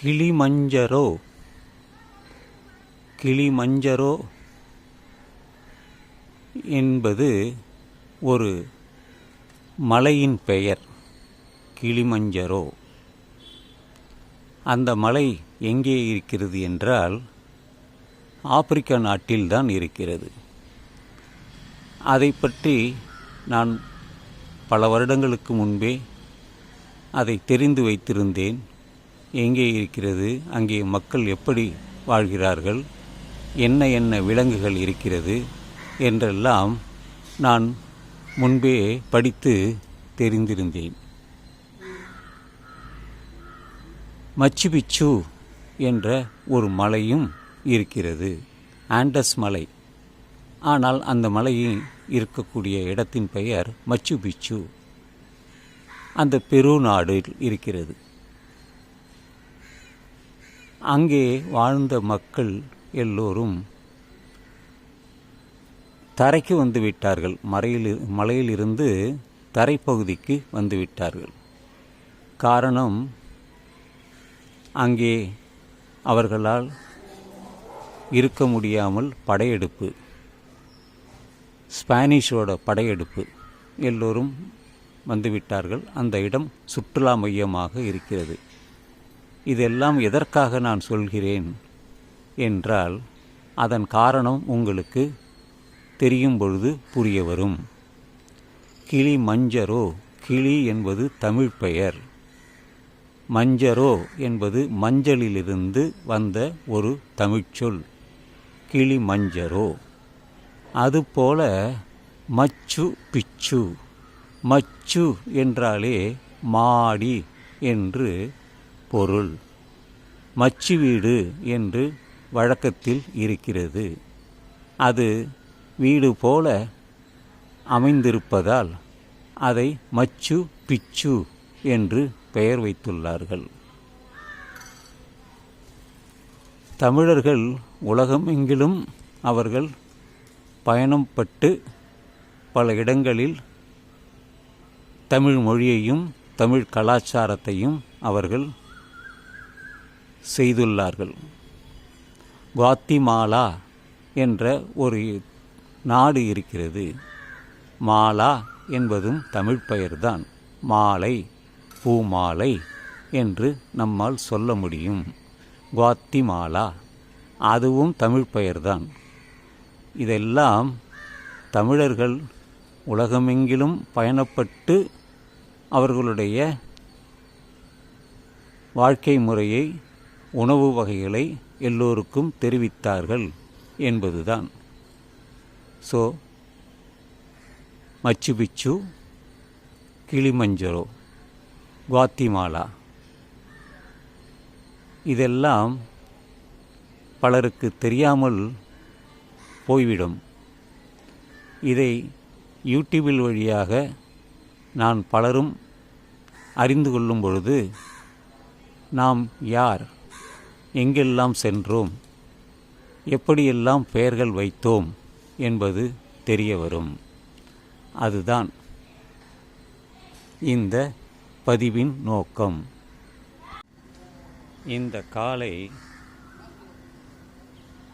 Kilimanjaro? Kilimanjaro என்பது ஒரு மலையின் பெயர். கிளிமஞ்சரோ. அந்த மலை எங்கே இருக்கிறது என்றால் ஆப்பிரிக்கா நாட்டில்தான் இருக்கிறது. அதை பற்றி நான் பல வருடங்களுக்கு முன்பே அதை தெரிந்து வைத்திருந்தேன். எங்கே இருக்கிறது? அங்கே மக்கள் எப்படி வாழ்கிறார்கள்? என்ன என்ன விலங்குகள் இருக்கிறது? என்றெல்லாம் நான் முன்பே படித்து தெரிந்திருந்தேன். மச்சு பிச்சு என்ற ஒரு மலையும் இருக்கிறது. ஆண்டஸ் மலை. ஆனால் அந்த மலையில் இருக்கக்கூடிய இடத்தின் பெயர் மச்சு பிச்சு. அந்த பெரு நாடு இருக்கிறது. அங்கே வாழ்ந்த மக்கள் எல்லோரும் தரைக்கு வந்து விட்டார்கள் மலையில் மலையிலிருந்து தரைப்பகுதிக்கு வந்து விட்டார்கள் காரணம் அங்கே அவர்களால் இருக்க முடியாமல் படையெடுப்பு ஸ்பானிஷோட படையெடுப்பு எல்லோரும் வந்துவிட்டார்கள். அந்த இடம் சுற்றுலா மையமாக இருக்கிறது. இதெல்லாம் எதற்காக நான் சொல்கிறேன்? என்றால் அதன் காரணம் உங்களுக்கு தெரியும் பொழுது புரிய வரும். கிளி மஞ்சரோ கிளி என்பது தமிழ் பெயர். மஞ்சரோ என்பது மஞ்சளிலிருந்து வந்த ஒரு தமிழ்ச்சொல் கிளி மஞ்சரோ. அதுபோல மச்சு பிச்சு. மச்சு என்றாலே மாடி என்று பொருள். மச்சு வீடு என்று வழக்கத்தில் இருக்கிறது. அது வீடு போல அமைந்திருப்பதால் அதை மச்சு பிச்சு என்று பெயர் வைத்துள்ளார்கள். தமிழர்கள் உலகமெங்கிலும் அவர்கள் பயணம் பட்டு பல இடங்களில் தமிழ் மொழியையும் தமிழ் கலாச்சாரத்தையும் அவர்கள் செய்துள்ளார்கள். குவாத்திமாலா என்ற ஒரு நாடு இருக்கிறது. மாலா என்பதும் தமிழ் பெயர்தான். மாலை பூமாலை என்று நம்மால் சொல்ல முடியும். குவாத்திமாலா அதுவும் தமிழ் பெயர்தான். இதெல்லாம் தமிழர்கள் உலகமெங்கிலும் பயணப்பட்டு அவர்களுடைய வாழ்க்கை முறையை உணவு வகைகளை எல்லோருக்கும் தெரிவித்தார்கள் என்பதுதான். ஸோ மச்சு பிச்சு கிளிமஞ்சரோ குவாத்திமாலா இதெல்லாம் பலருக்கு தெரியாமல் போய்விடும். இதை யூடியூபில் வழியாக நான் பலரும் அறிந்து கொள்ளும் பொழுது நாம் யார் எங்கெல்லாம் சென்றோம்? எப்படியெல்லாம் பெயர்கள் வைத்தோம்? என்பது தெரிய வரும். அதுதான் இந்த பதிவின் நோக்கம். இந்த காலை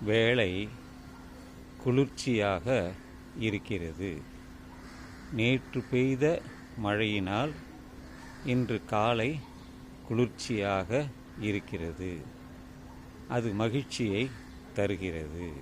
வேலை குளிர்ச்சியாக இருக்கிறது. நேற்று பெய்த மழையினால் இன்று காலை குளிர்ச்சியாக இருக்கிறது. அது மகிழ்ச்சியை தருகிறது.